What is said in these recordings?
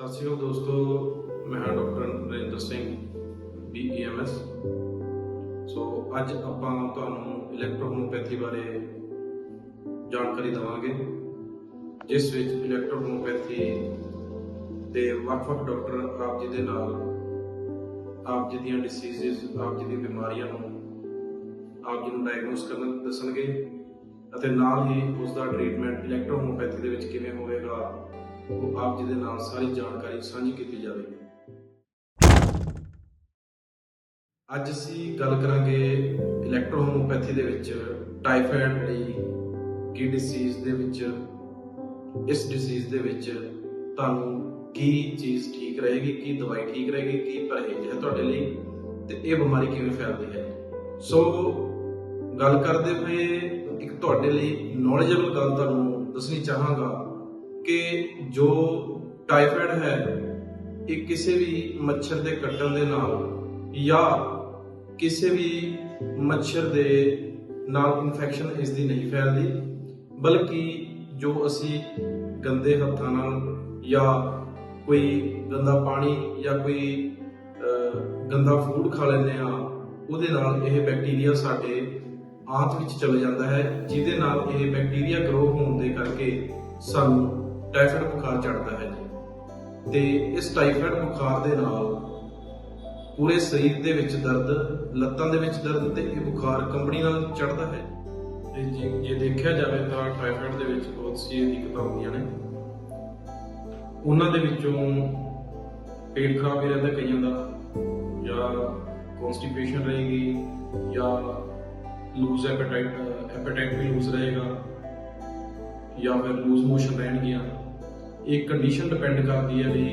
ਸਤਿ ਸ਼੍ਰੀ ਅਕਾਲ ਦੋਸਤੋ, ਮੈਂ ਹਾਂ ਡਾਕਟਰ ਨਰਿੰਦਰ ਸਿੰਘ ਬੀਈਐਮਐਸ ਸੋ ਅੱਜ ਆਪਾਂ ਤੁਹਾਨੂੰ ਇਲੈਕਟ੍ਰੋਹੋਮੋਪੈਥੀ ਬਾਰੇ ਜਾਣਕਾਰੀ ਦਵਾਂਗੇ, ਜਿਸ ਵਿੱਚ ਇਲੈਕਟ੍ਰੋਹੋਮੋਪੈਥੀ ਦੇ ਵੱਖ-ਵੱਖ ਡਾਕਟਰ ਆਪ ਜੀ ਦੇ ਨਾਲ, ਆਪ ਜੀ ਦੀਆਂ ਡਿਸੀਜ਼ਸ ਆਪ ਜੀ ਦੀਆਂ ਬਿਮਾਰੀਆਂ ਨੂੰ ਆਪ ਜੀ ਨੂੰ ਡਾਇਗਨੋਸ ਕਰਨ ਦੱਸਣਗੇ, ਅਤੇ ਨਾਲ ਹੀ ਉਸ ਦਾ ਟ੍ਰੀਟਮੈਂਟ ਇਲੈਕਟ੍ਰੋਹੋਮੋਪੈਥੀ ਦੇ ਵਿੱਚ ਕਿਵੇਂ ਹੋਵੇਗਾ ਉਹ ਆਪ ਜੀ ਦੇ ਨਾਲ ਸਾਰੀ ਜਾਣਕਾਰੀ ਸਾਂਝੀ ਕੀਤੀ ਜਾਵੇਗੀ। ਅੱਜ ਅਸੀਂ ਗੱਲ ਕਰਾਂਗੇ ਇਲੈਕਟ੍ਰੋਹੋਮੋਪੈਥੀ ਦੇ ਵਿੱਚ ਟਾਈਫਾਇਡ ਲਈ ਕੀ ਡਿਸੀਜ਼ ਦੇ ਵਿੱਚ, ਇਸ ਡਿਸੀਜ਼ ਦੇ ਵਿੱਚ ਤੁਹਾਨੂੰ ਕੀ ਚੀਜ਼ ਠੀਕ ਰਹੇਗੀ, ਕੀ ਦਵਾਈ ਠੀਕ ਰਹੇਗੀ, ਕੀ ਪਰਹੇਜ਼ ਹੈ ਤੁਹਾਡੇ ਲਈ ਤੇ ਇਹ ਬਿਮਾਰੀ ਕਿਵੇਂ ਫੈਲਦੀ ਹੈ। ਸੋ ਗੱਲ ਕਰਦੇ ਹੋਏ ਇੱਕ ਤੁਹਾਡੇ ਲਈ ਨੌਲੇਜਬਲ ਗੱਲ ਤੁਹਾਨੂੰ ਦੱਸਣੀ ਚਾਹਾਂਗਾ। ਕਿ ਜੋ ਟਾਈਫਾਇਡ ਹੈ, ਇਹ ਕਿਸੇ ਵੀ ਮੱਛਰ ਦੇ ਕੱਟਣ ਦੇ ਨਾਲ ਜਾਂ ਕਿਸੇ ਵੀ ਮੱਛਰ ਦੇ ਨਾਲ ਇਨਫੈਕਸ਼ਨ ਇਸ ਦੀ ਨਹੀਂ ਫੈਲਦੀ, ਬਲਕਿ ਜੋ ਅਸੀਂ ਗੰਦੇ ਹੱਥਾਂ ਨਾਲ ਜਾਂ ਕੋਈ ਗੰਦਾ ਪਾਣੀ ਜਾਂ ਕੋਈ ਗੰਦਾ ਫੂਡ ਖਾ ਲੈਂਦੇ ਆ ਉਹਦੇ ਨਾਲ ਇਹ ਬੈਕਟੀਰੀਆ ਸਾਡੇ ਆਂਤ ਵਿੱਚ ਚਲੇ ਜਾਂਦਾ ਹੈ, ਜਿਹਦੇ ਨਾਲ ਇਹ ਬੈਕਟੀਰੀਆ ਗਰੋ ਹੋਣ ਦੇ ਕਰਕੇ ਸਾਨੂੰ ਟਾਈਫਾਇਡ ਬੁਖਾਰ ਚੜਦਾ ਹੈ ਜੀ। ਤੇ ਇਸ ਟਾਈਫਾਇਡ ਬੁਖਾਰ ਦੇ ਨਾਲ ਪੂਰੇ ਸਰੀਰ ਦੇ ਵਿੱਚ ਦਰਦ, ਲੱਤਾਂ ਦੇ ਵਿੱਚ ਦਰਦ ਤੇ ਇਹ ਬੁਖਾਰ ਕੰਬਣੀ ਨਾਲ ਚੜਦਾ ਹੈ। ਤੇ ਜੇ ਜੇ ਦੇਖਿਆ ਜਾਵੇ ਤਾਂ ਟਾਈਫਾਇਡ ਦੇ ਵਿੱਚ ਬਹੁਤ ਸੀ ਦਿੱਕਤਾਂ ਹੁੰਦੀਆਂ ਨੇ। ਉਹਨਾਂ ਦੇ ਵਿੱਚੋਂ ਪੇਟ ਖਰਾਬ ਹੀ ਰਹਿੰਦਾ ਕਈਆਂ ਦਾ, ਜਾਂ ਕਨਸਟੀਪੇਸ਼ਨ ਰਹੇਗੀ, ਜਾਂ ਲੂਜ਼ ਐਪੇਟਾਈਟ ਐਪੇਟਾਈਟ ਵੀ ਲੂਜ਼ ਰਹੇਗਾ। ਜਾਂ ਫਿਰ ਲੂਜ਼ ਮੋਸ਼ਨ ਰਹਿਣਗੀਆਂ। ਇਹ ਕੰਡੀਸ਼ਨ ਡਿਪੈਂਡ ਕਰਦੀ ਹੈ ਵੀ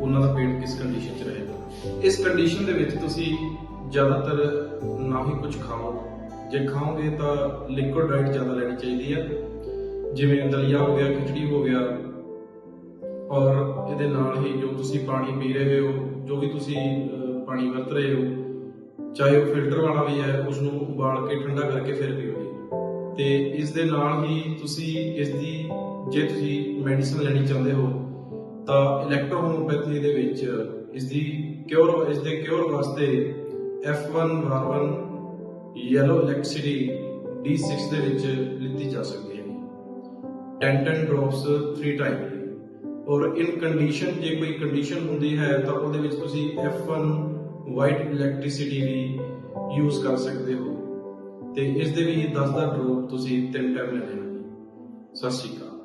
ਉਹਨਾਂ ਦਾ ਪੇਟ ਕਿਸ ਕੰਡੀਸ਼ਨ 'ਚ ਰਹੇਗਾ। ਇਸ ਕੰਡੀਸ਼ਨ ਦੇ ਵਿੱਚ ਤੁਸੀਂ ਜ਼ਿਆਦਾਤਰ ਨਾ ਹੀ ਕੁਝ ਖਾਓ। ਜੇ ਖਾਓਗੇ ਤਾਂ ਲਿਕੁਇਡ ਡਾਈਟ ਜ਼ਿਆਦਾ ਲੈਣੀ ਚਾਹੀਦੀ ਹੈ। ਜਿਵੇਂ ਦਲੀਆ ਹੋ ਗਿਆ, ਖਿਚੜੀ ਹੋ ਗਿਆ, ਔਰ ਇਹਦੇ ਨਾਲ ਹੀ ਜੋ ਤੁਸੀਂ ਪਾਣੀ ਪੀ ਰਹੇ ਹੋ, ਜੋ ਵੀ ਤੁਸੀਂ ਪਾਣੀ ਵਰਤ ਰਹੇ ਹੋ, ਚਾਹੇ ਉਹ ਫਿਲਟਰ ਵਾਲਾ ਵੀ ਹੈ ਉਸ ਨੂੰ ਉਬਾਲ ਕੇ ਠੰਡਾ ਕਰਕੇ ਫਿਰ ਪੀਓ ਤੇ ਇਸ ਦੇ ਨਾਲ ਹੀ ਤੁਸੀਂ ਇਸ ਦੀ, ਜੇ ਤੁਸੀਂ ਮੈਡੀਸਨ ਲੈਣੀ ਚਾਹੁੰਦੇ ਹੋ, ਤਾਂ ਇਲੈਕਟ੍ਰੋਹੋਮੋਪੈਥੀ ਦੇ ਵਿੱਚ ਇਸ ਦੀ ਕਿਉਰ ਇਸ ਦੇ ਕਿਉਰ ਵਾਸਤੇ F1 ਵਾਰ1 ਯੈਲੋ ਇਲੈਕਟ੍ਰਿਸਿਟੀ D6 ਦੇ ਵਿੱਚ ਲਿੱਤੀ ਜਾ ਸਕਦੀ ਹੈ। 10 10 ਡ੍ਰੌਪਸ 3 ਟਾਈਮ ਔਰ ਇਨ ਕੰਡੀਸ਼ਨ ਜੇ ਕੋਈ ਕੰਡੀਸ਼ਨ ਹੁੰਦੀ ਹੈ, ਤਾਂ ਉਹਦੇ ਵਿੱਚ ਤੁਸੀਂ F1 ਵਾਈਟ ਇਲੈਕਟ੍ਰਿਸਿਟੀ ਵੀ ਯੂਜ਼ ਕਰ ਸਕਦੇ ਹੋ। ਤੇ ਇਸ ਦੇ ਵੀ 10 ਦਾ ਡ੍ਰੌਪ ਤੁਸੀਂ ਤਿੰਨ ਟਾਈਮ ਲੈਣੇ ਹਨ ਸਤਿ ਸ਼੍ਰੀ ਅਕਾਲ।